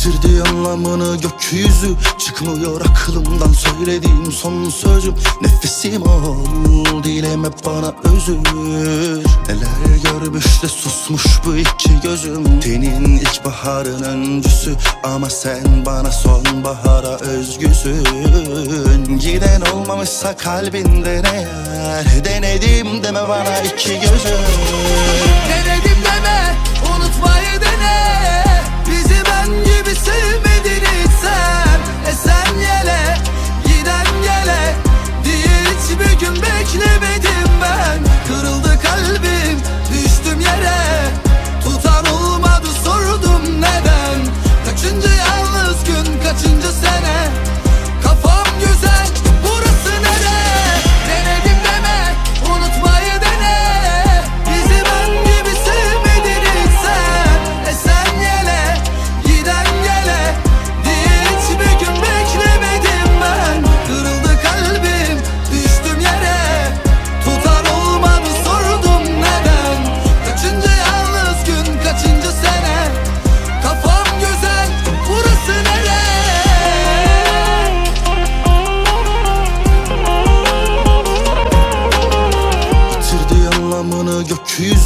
Yitirdi anlamını gökyüzü Çıkmıyor aklımdan. Söylediğim son sözüm Nefesim ol. Dileme bana özür. Neler görmüş de susmuş bu iki gözüm. Tenin ilkbaharın öncüsü Ama sen bana sonbahara özgüsün. Giden olmamışsa kalbinden eğer Denedim deme bana iki gözüm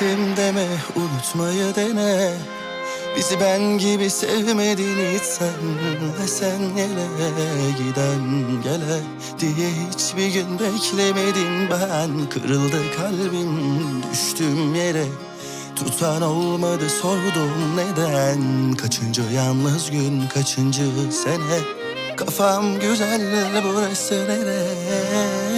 Denedim deme unutmayı dene Bizi ben gibi sevmedin hiç sen Sen yele giden gele Diye hiçbir gün beklemedim ben Kırıldı kalbim düştüm yere. Tutan olmadı sordum neden? Kaçıncı yalnız gün kaçıncı sene? Kafam güzel burası nere